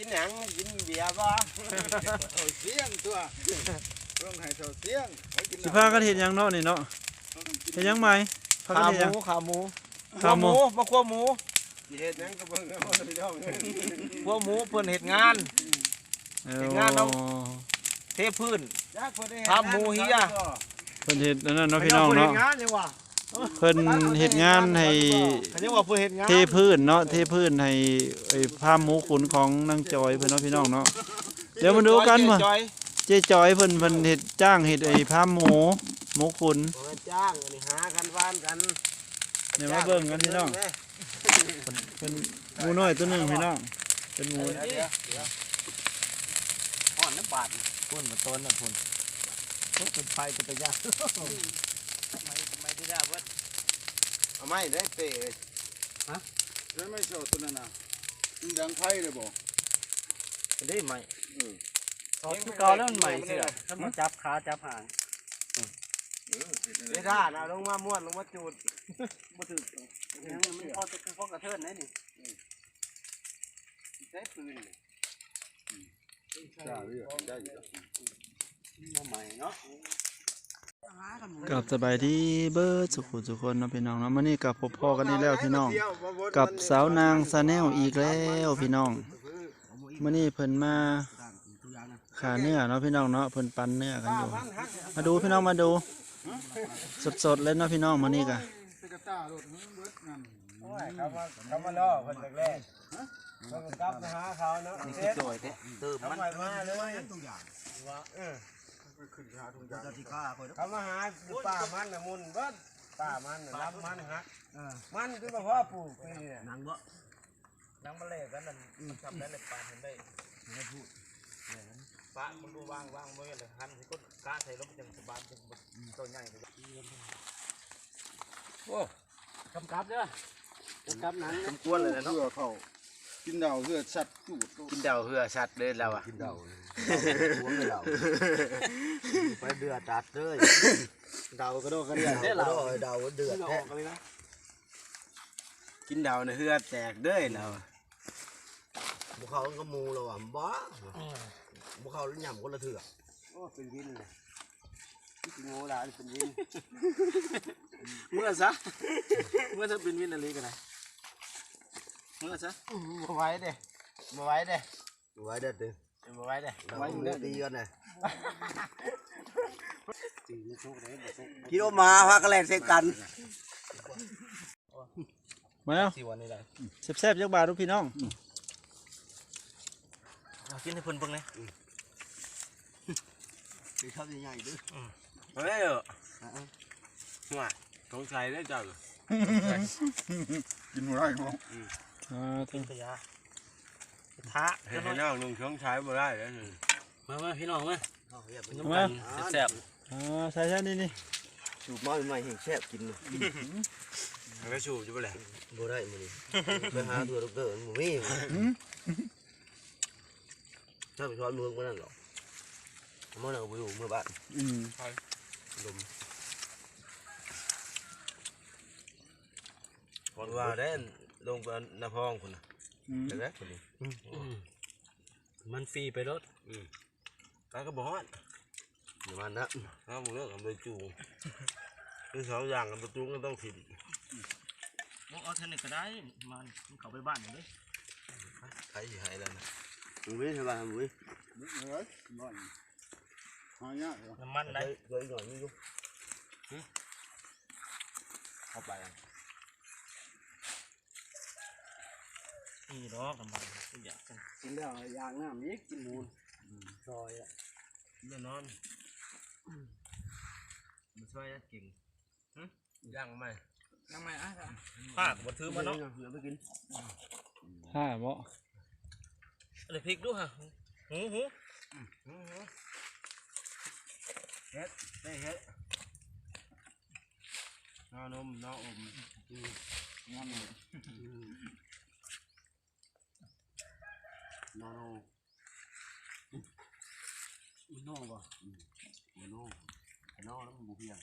กินหยังกินเบียร์บ่เอาเสียงตัวต้องให้เท่าเสียงให้กินสิพากันเฮ็ดหยังเนาะนี่เนาะเฮ็ดหยังใหม่พากันขาเฮ็ดหยังหมูขาหมูขา หมูมาคั่วหมูสิเฮ็ดหยังก็เบิ่งเอาพี่น้องคั่วหมูเพิ่นเฮ็ดงานเอเฮ็ดงานเนาะอเทพื้นขาหมูเฮีย เพิ่นเฮ็ดอันนั้นเนาะพี่น้องเนาะ เฮ็ดงานยังวะ เพิ่นเฮ็ดงานให้เขาจะว่าเพิ่นเฮ็ดงานเทพื้นเนาะเทพื้นให้ไอ้ผ้าหมูขุนของนางจอยเพิ่นเนาะพี่น้องเนาะเดี๋ยวมาดูกันว่าเจ๊จอยเพิ่นเพิ่นเฮ็ดจ้างเฮ็ดไอ้ผ้าหมูหมูขุนเพิ่นจ้างอันนี้หากันว่านกันเดี๋ยวมาเบิ่งกันพี่น้องเป็นหมูน้อยตัวหนึงพี่น้องเป็นหมูอ่อนน้ำบาดพุ่นมาต้นน่ะพุ่นพุ่นเป็นไฟเป็นตะยา ไม่ไม่ได้ได้เบิดเอาไม่ได้เตะใช่ไหมเจ้าตัวนั้นน่ะมันดังไพ่เลยบ่ได้ไหมถอดชุดเก่าแล้วมันใหม่เสื้อถ้ามาจับขาจับหางได้ท่านะลงมาม้วนลงมาจูดบ่ถึกยังมันพอจะคือพอกระเทินได้นี่ใช้ปืนจ้าเรียกได้อยู่บ่ใหม่เนาะ กับสบายดีเบิร์ดสุขุสุคนเนาะพี่น้องเนาะมื้อนี้กับพบพ่อกันอีกแล้วพี่น้อง กับสาวนางซาแนลอีกแล้วพี่น้องมื้อนี้เพิ่นมาขาเนื้อเนาะพี่น้องเนาะเพิ่นปันเนื้อกันอยู่มาดูพี่น้องมาดู สดๆเลยเนาะพี่น้องมื้อนี้กะสกตารถเบิดนั่นเขามาเขามาล่อคนแรกๆเขาก็กลับมาหาเขาเนาะเซ็ตโดยเด้ตื่มเขามันไปมาเลย ขึ้นขาทุกอย่างจะที่ฆ่าคอยเขามาหาป่ามันน่ะมุนเบิดป่ามันน่ะรับมันฮักมันคือมาพ่อปลูกปีนี่น่ะหนังบ่นังมาเล่กันนั่นทำได้เลยปานเห็นได้ไม่พูดปะมันดูวางวางมือเลยหันสิก็กะใส่ลมจังสบายจังตัวใหญ่เลยกำกับเด้อกำกับหนังสมควรเลยนะเพื่อเขากินดาวเพื่อสัตว์จูดกินเดาเหือสัตว์เลยแล้วอะกินเดา หัวเลยเดาไปเดือดจัดเลยเดากระโดดกระเดียเด้อเราเดาเดือดแท้กินเดาเนี่ยเหือแตกเด้อแล้วบุเขาก็มูแล้วอะบ้าบุเขาหย่ำคนละเถื่อโอ้เป็นวินเลยกินงูหลานเป็นวินเมื่อซะเมื่อถ้าเป็นวินอะไรกันนะเมื่อซะมาไว้เด้มาไว้เด้ไว้เด็ดดิ มาไว้เด้ไว้ดีกันเลยกิโลมาพากระแลนเสกันมาแล้วสี่วันนี้ได้แซ่บๆจักบาทดูพี่น้องกินให้เพิ่นเบิ่งเลยชอบใหญ่ๆด้วยเฮ้ยเออหัวสงสัยได้จังกินหัวไร่มั้งอ่าถึงขยะ ท้าเห็นน้องนุ่งช่องใช้บ่ได้แล้วมามาพี่น้องมามาแซ่บอ่าใส่ใช่นี่นี่สูบมาใหม่ๆเห็นแซ่บกินมันก็ชูบจะบ่แหละบ่ได้มื้อนี้ไปหาตัวด็อกเตอร์บ่มีถ้าไปช้อนมือมันนั่นหรอกมันเอาไปอยู่เมื่อบ้านอืมลมคนว่าได้ลงไปน้ำพองคุณน่ะอืม เห็นไหมคนนี้มันฟรีไปรถแล้วก็บ่ฮอดอย่ามันนะถ้ามึงเลิกกับไปจูงคือสองอย่างกับประตูก็ต้องถิ่นบอกเอาเท่านี้ก็ได้มันเข้าไปบ้านเลยใครสิให้แล้วนะมึงวิ่งไปบ้านมึงวิ่งเฮ้ยบ้านหายากเหรอน้ำมันได้เคยหน่อยนี่อยู่เข้าไปอะ นี่ดอกน้ำมันอยากกินแล้วยางน้ำนี้กินมูลซอยอะแน่นอนมันช่วยได้เก่งย่างไหมยังไงอะภาบ่ถือมาเนาะเดี๋ยวไปกินห้าบ่เลยพริกดูฮะหูหูเฮ็ดได้เฮ็ดนอนมน้ออมงานเลย นอนมันนอนป่ะมันนอนมันนอนแล้วมันบุเพียง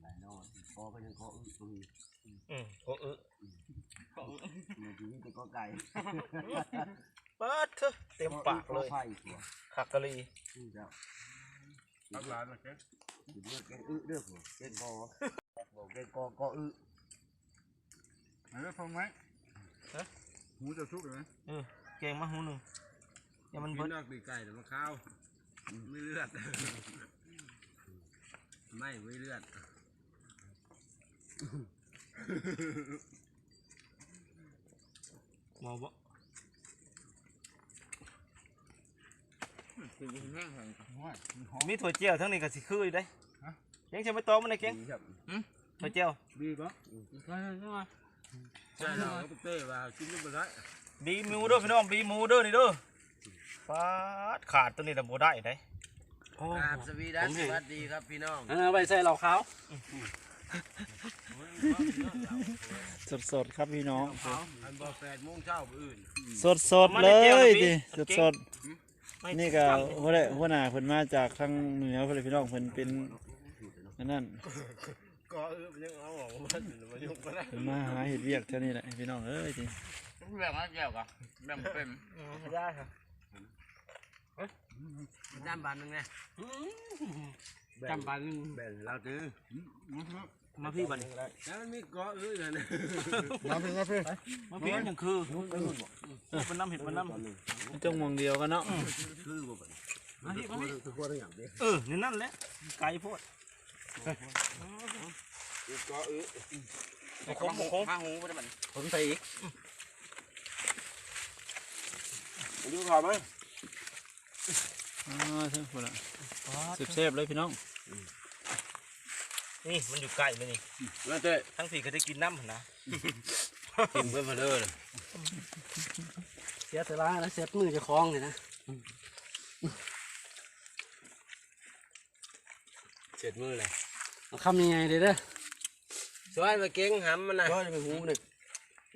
ไหนนอนพอก็ยังเคาะอึตรงนี้อืมโอ้เออเป็นก็ไก่เปิดเถอะเต็มปากเลยไผ่ตัวขักกะลีนี่เจ้ารับร้านนะแกเลือกแกอึเลือกหัวแกกอบอกแกกอก็อึ ไหนได้ฟังไหมหมูจะชุกเลยไหมเก่งมาหูหนึ่งอย่ามันกิเบินดนอกปีกไก่แต่มาข้าวไม่เลือด ไม่ไม่เลือดมองบ่คือแห้งเลยห้อยหอม มีถั่วเจียวทั้งนี้ก็สิคืออยู่ได้ฮะเก่งใช่ไหมตอมันเลยเก่งดีครับถั่วเจียวบีก็ใช่ใช่ไหม ใช่เราก็เต้ว่ากินไม่เป็นไรบีหมูเด้อพี่น้องบีหมูเด้อนี่เด้อฟาดขาดตัวนี้แต่บ่ได้ได้กราบสวีดัสสวัสดีครับพี่น้องเออไปใส่เหล้าขาวสดๆครับพี่น้องอันบอกแปดโมงเช้าอื่น สดๆเลยดิสดๆนี่ก็หัวได้หัวหน้าเพิ่นมาจากทางเหนือเพิ่นเลยพี่น้องเพิ่นเป็นอันนั่ นก็เออยังเอาออกมามายุ่งก็ได้เพิ่นมาหาเฮ็ดเวียกเท่านี้แหละพี่น้องเอ้ยดิแบ่งมาแก้วกันแบ่งเป็นได้ครับจำบันนึงไงจำปันแบ่งเราตื้อมาพี่บัดนี้แล้วมันมีเกาะอื่นนะมาเพิ่นมาเพิ่นมาพี่ยังคือเป็นน้ำเห็ดเป็นน้ำจงมองเดียวกันเนาะคือบ่บัดมาพี่มาพี่คือคนอย่างเดียวเออนี่นั่นแหละไก่โพดเกาะอื่นคมคมข้าหูไปได้บัดผมใส่อีกดูขอมั้ยอ๋อเท่าพุ่นล่ะเซฟเลยพี่น้อง นี่มันอยู่ไก่เลยนี่มาเต้ทั้งสี่ก็ได้กินน้ำนะกินเพื่อนมาเด้อเสียแต่ละนะเสียมือจะคล้องเลยนะเจ็ดมือเลย คำยังไงเด้อเด้อสวัสดีเก่งหำมันนะก็จะไปหูนี่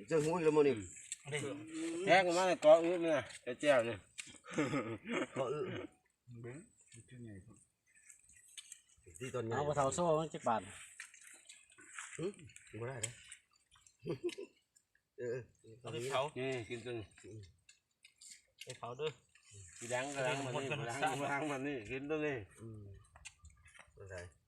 เจะหูแล้วมั้งนี่นี่แทกมาในเกาะอื่นเนี่ยแจ้วเนี่ยก็อึที่ต้นเอาเท้าโซ่มันจักบาทหึบ่ได้เด้อเออเอาไปเผานี่กินตัวไปเผาเด้อกีดังกระดังมันนี่กระดังกระดังมันนี่กินตัวนี้อืมบ่ได้อืมโอ้ตัวเอ้ยบ่ได้ไม่ได้อะไร